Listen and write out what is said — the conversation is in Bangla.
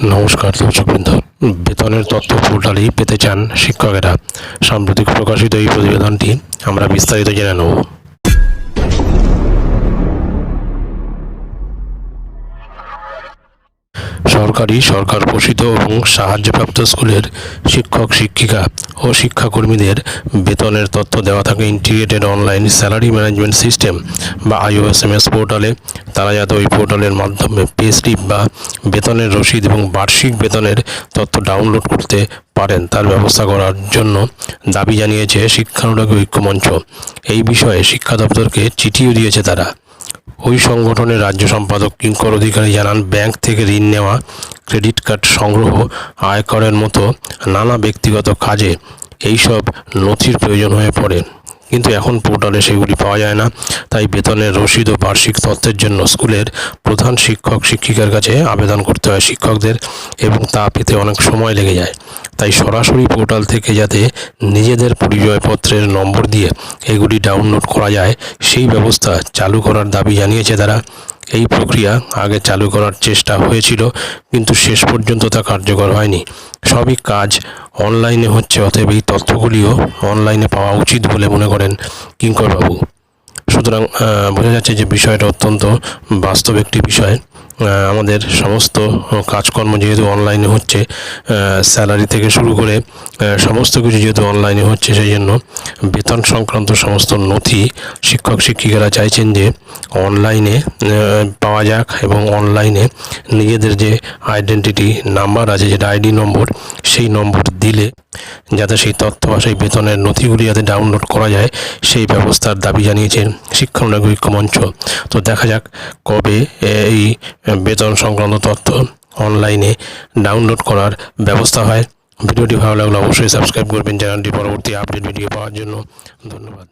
নমস্কার দর্শকবৃন্দ বেতনের তথ্য পোর্টালেই পেতে চান শিক্ষকেরা। সাম্প্রতিক প্রকাশিত এই প্রতিবেদনটি আমরা বিস্তারিত জেনে নেব। সরকারি, সরকার পোষিত এবং সাহায্যপ্রাপ্ত স্কুলের শিক্ষক, শিক্ষিকা ও শিক্ষাকর্মীদের বেতনের তথ্য দেওয়া থাকে integrated online salary management system বা আইওএসএমএস পোর্টালে। তারা যাতে ওই পোর্টালের মাধ্যমে পে স্লিপ বা বেতনের রসিদ এবং বার্ষিক বেতনের তথ্য ডাউনলোড করতে পারেন, তার ব্যবস্থা করার জন্য দাবি জানিয়েছে শিক্ষানুরাগী ঐক্যমঞ্চ। এই বিষয়ে শিক্ষা দপ্তরকে চিঠিও দিয়েছে তারা। ওই সংগঠনের রাজ্য সম্পাদক কিঙ্কর অধিকারী জানান, ব্যাংক থেকে ঋণ নেওয়া, ক্রেডিট কার্ড সংগ্রহ, আয়করের মতো নানা ব্যক্তিগত কাজে এইসব নথির প্রয়োজন হয়ে পড়ে। কিন্তু এখন পোর্টালে সেগুলি পাওয়া যায় না। তাই বেতনের রসিদ ও বার্ষিক তথ্যের জন্য স্কুলের প্রধান শিক্ষক, শিক্ষিকার কাছে আবেদন করতে হয় শিক্ষকদের এবং তা পেতে অনেক সময় লেগে যায়। তাই সরাসরি পোর্টাল থেকে যাতে নিজেদের পরিচয়পত্রের নম্বর দিয়ে এগুলি ডাউনলোড করা যায়, সেই ব্যবস্থা চালু করার দাবি জানিয়েছে তারা। এই প্রক্রিয়া আগে চালু করার চেষ্টা হয়েছিল, কিন্তু শেষ পর্যন্ত তা কার্যকর হয়নি। সবই কাজ অনলাইনে হচ্ছে, অতএব এই তথ্যগুলিও অনলাইনে পাওয়া উচিত বলে মনে করেন কিঙ্করবাবু। সুতরাং বোঝা যাচ্ছে যে বিষয়টা অত্যন্ত বাস্তব একটি বিষয়। আমাদের সমস্ত কাজকর্ম যেহেতু অনলাইনে হচ্ছে স্যালারি থেকে শুরু করে সমস্ত কিছু যেহেতু অনলাইনে হচ্ছে, সেই জন্য বেতন সংক্রান্ত সমস্ত নথি শিক্ষক শিক্ষিকারা চাইছেন যে অনলাইনে পাওয়া যাক এবং অনলাইনে নিজেদের যে আইডেন্টিটি নাম্বার আছে, যেটা আইডি নম্বর সেই নম্বর দিলে যাতে সেই তথ্য বা সেই বেতনের নথিগুলি যাতে ডাউনলোড করা যায়, সেই ব্যবস্থার দাবি জানিয়েছেন শিক্ষা নাগরিক মঞ্চ। তো দেখা যাক কবে এই বেতন সংক্রান্ত তথ্য অনলাইনে ডাউনলোড করার ব্যবস্থা হয়। ভিডিওটি ভালো লাগলে অবশ্যই সাবস্ক্রাইব করবেন। চ্যানেলটি পরবর্তী আপডেট ভিডিও পাওয়ার জন্য ধন্যবাদ।